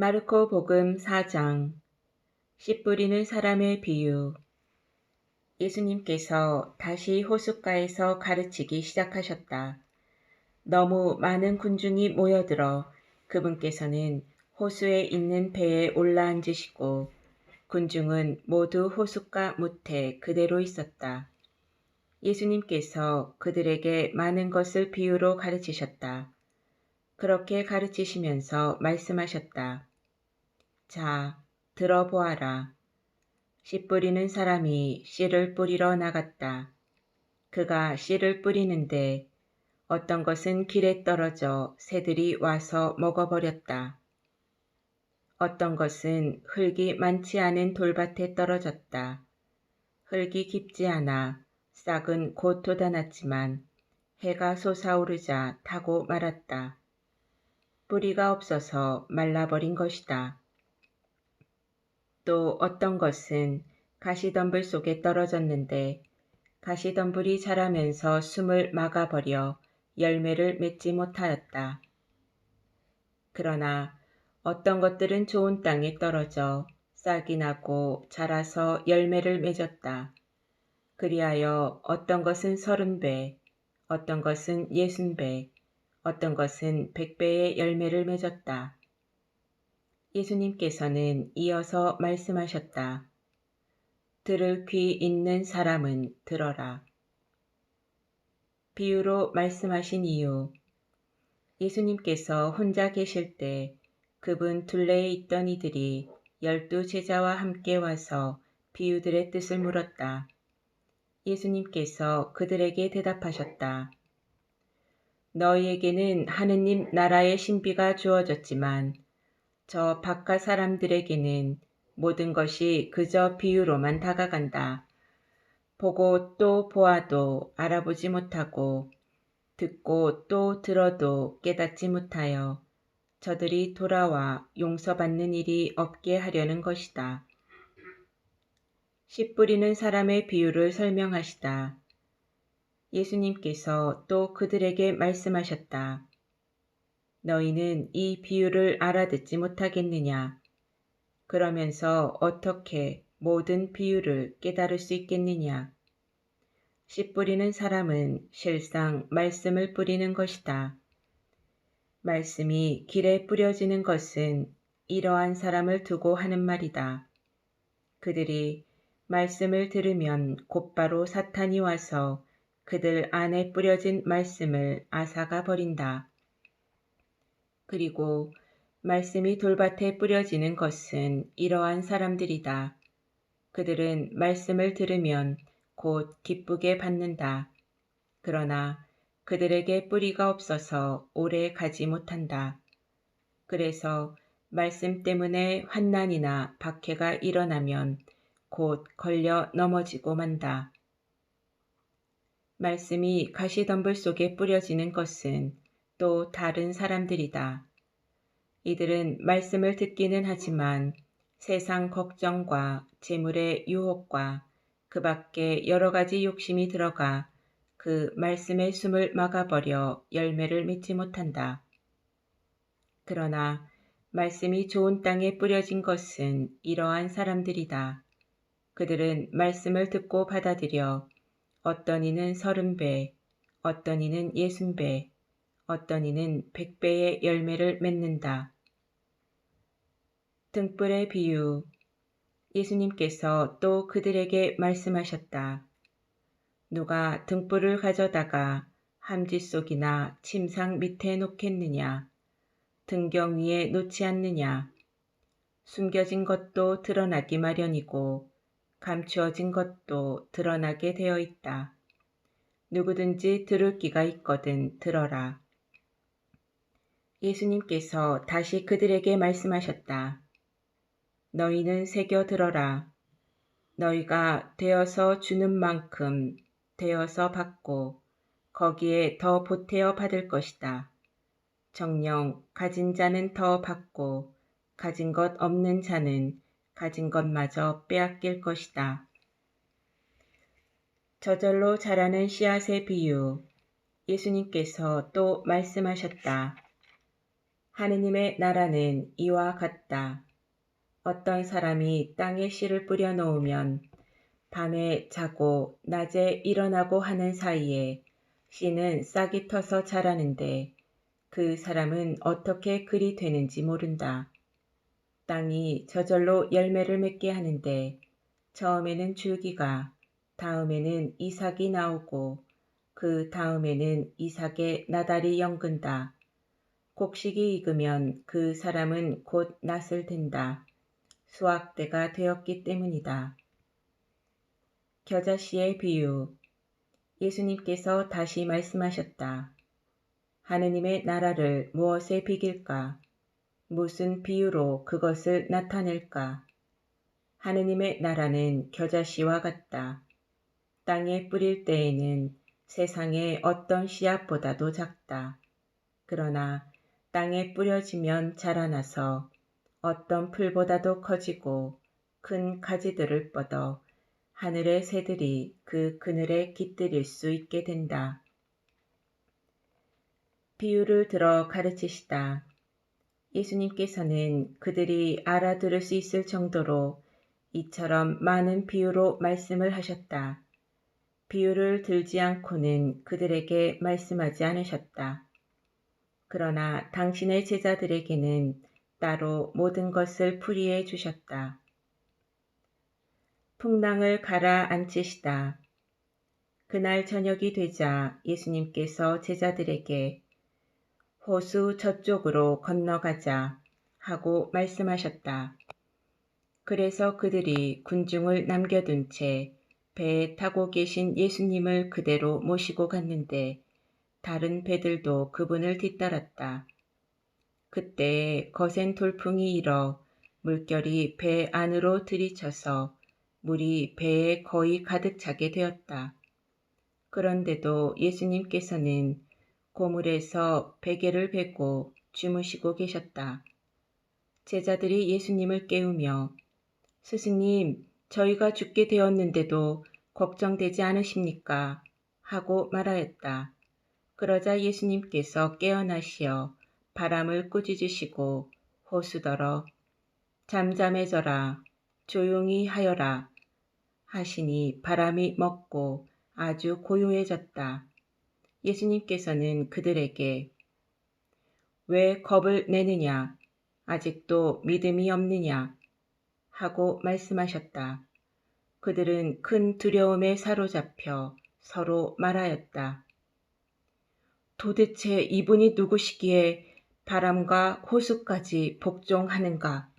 마르코 복음 4장 씨 뿌리는 사람의 비유 예수님께서 다시 호숫가에서 가르치기 시작하셨다. 너무 많은 군중이 모여들어 그분께서는 호수에 있는 배에 올라앉으시고 군중은 모두 호숫가 무태 그대로 있었다. 예수님께서 그들에게 많은 것을 비유로 가르치셨다. 그렇게 가르치시면서 말씀하셨다. 자, 들어보아라. 씨 뿌리는 사람이 씨를 뿌리러 나갔다. 그가 씨를 뿌리는데 어떤 것은 길에 떨어져 새들이 와서 먹어버렸다. 어떤 것은 흙이 많지 않은 돌밭에 떨어졌다. 흙이 깊지 않아 싹은 곧 돋아났지만 해가 솟아오르자 타고 말았다. 뿌리가 없어서 말라버린 것이다. 또 어떤 것은 가시덤불 속에 떨어졌는데 가시덤불이 자라면서 숨을 막아버려 열매를 맺지 못하였다. 그러나 어떤 것들은 좋은 땅에 떨어져 싹이 나고 자라서 열매를 맺었다. 그리하여 어떤 것은 서른 배, 어떤 것은 예순 배, 어떤 것은 백배의 열매를 맺었다. 예수님께서는 이어서 말씀하셨다. 들을 귀 있는 사람은 들어라. 비유로 말씀하신 이유. 예수님께서 혼자 계실 때 그분 둘레에 있던 이들이 열두 제자와 함께 와서 비유들의 뜻을 물었다. 예수님께서 그들에게 대답하셨다. 너희에게는 하느님 나라의 신비가 주어졌지만 저 바깥 사람들에게는 모든 것이 그저 비유로만 다가간다. 보고 또 보아도 알아보지 못하고 듣고 또 들어도 깨닫지 못하여 저들이 돌아와 용서받는 일이 없게 하려는 것이다. 씨 뿌리는 사람의 비유를 설명하시다. 예수님께서 또 그들에게 말씀하셨다. 너희는 이 비유를 알아듣지 못하겠느냐? 그러면서 어떻게 모든 비유를 깨달을 수 있겠느냐? 씨 뿌리는 사람은 실상 말씀을 뿌리는 것이다. 말씀이 길에 뿌려지는 것은 이러한 사람을 두고 하는 말이다. 그들이 말씀을 들으면 곧바로 사탄이 와서 그들 안에 뿌려진 말씀을 아사가 버린다. 그리고 말씀이 돌밭에 뿌려지는 것은 이러한 사람들이다. 그들은 말씀을 들으면 곧 기쁘게 받는다. 그러나 그들에게 뿌리가 없어서 오래 가지 못한다. 그래서 말씀 때문에 환난이나 박해가 일어나면 곧 걸려 넘어지고 만다. 말씀이 가시덤불 속에 뿌려지는 것은 또 다른 사람들이다. 이들은 말씀을 듣기는 하지만 세상 걱정과 재물의 유혹과 그 밖에 여러 가지 욕심이 들어가 그 말씀의 숨을 막아버려 열매를 맺지 못한다. 그러나 말씀이 좋은 땅에 뿌려진 것은 이러한 사람들이다. 그들은 말씀을 듣고 받아들여 어떤 이는 서른 배, 어떤 이는 예순 배, 어떤 이는 백 배의 열매를 맺는다. 등불의 비유 예수님께서 또 그들에게 말씀하셨다. 누가 등불을 가져다가 함지 속이나 침상 밑에 놓겠느냐? 등경 위에 놓지 않느냐? 숨겨진 것도 드러나기 마련이고 감추어진 것도 드러나게 되어 있다. 누구든지 들을 기가 있거든 들어라. 예수님께서 다시 그들에게 말씀하셨다. 너희는 새겨 들어라. 너희가 되어서 주는 만큼 되어서 받고 거기에 더 보태어 받을 것이다. 정령 가진 자는 더 받고 가진 것 없는 자는 가진 것마저 빼앗길 것이다. 저절로 자라는 씨앗의 비유. 예수님께서 또 말씀하셨다. 하느님의 나라는 이와 같다. 어떤 사람이 땅에 씨를 뿌려 놓으면 밤에 자고 낮에 일어나고 하는 사이에 씨는 싹이 터서 자라는데 그 사람은 어떻게 그리 되는지 모른다. 땅이 저절로 열매를 맺게 하는데 처음에는 줄기가 다음에는 이삭이 나오고 그 다음에는 이삭의 나달이 연근다. 곡식이 익으면 그 사람은 곧 낫을 든다. 수확 때가 되었기 때문이다. 겨자씨의 비유 예수님께서 다시 말씀하셨다. 하느님의 나라를 무엇에 비길까? 무슨 비유로 그것을 나타낼까? 하느님의 나라는 겨자씨와 같다. 땅에 뿌릴 때에는 세상의 어떤 씨앗보다도 작다. 그러나 땅에 뿌려지면 자라나서 어떤 풀보다도 커지고 큰 가지들을 뻗어 하늘의 새들이 그 그늘에 깃들일 수 있게 된다. 비유를 들어 가르치시다. 예수님께서는 그들이 알아들을 수 있을 정도로 이처럼 많은 비유로 말씀을 하셨다. 비유를 들지 않고는 그들에게 말씀하지 않으셨다. 그러나 당신의 제자들에게는 따로 모든 것을 풀이해 주셨다. 풍랑을 가라앉히시다. 그날 저녁이 되자 예수님께서 제자들에게 호수 저쪽으로 건너가자 하고 말씀하셨다. 그래서 그들이 군중을 남겨둔 채 배에 타고 계신 예수님을 그대로 모시고 갔는데 다른 배들도 그분을 뒤따랐다. 그때 거센 돌풍이 일어 물결이 배 안으로 들이쳐서 물이 배에 거의 가득 차게 되었다. 그런데도 예수님께서는 고물에서 베개를 베고 주무시고 계셨다. 제자들이 예수님을 깨우며 스승님, 저희가 죽게 되었는데도 걱정되지 않으십니까? 하고 말하였다. 그러자 예수님께서 깨어나시어 바람을 꾸짖으시고 호수더러 잠잠해져라 조용히 하여라 하시니 바람이 먹고 아주 고요해졌다. 예수님께서는 그들에게 왜 겁을 내느냐 아직도 믿음이 없느냐 하고 말씀하셨다. 그들은 큰 두려움에 사로잡혀 서로 말하였다. 도대체 이분이 누구시기에 바람과 호수까지 복종하는가?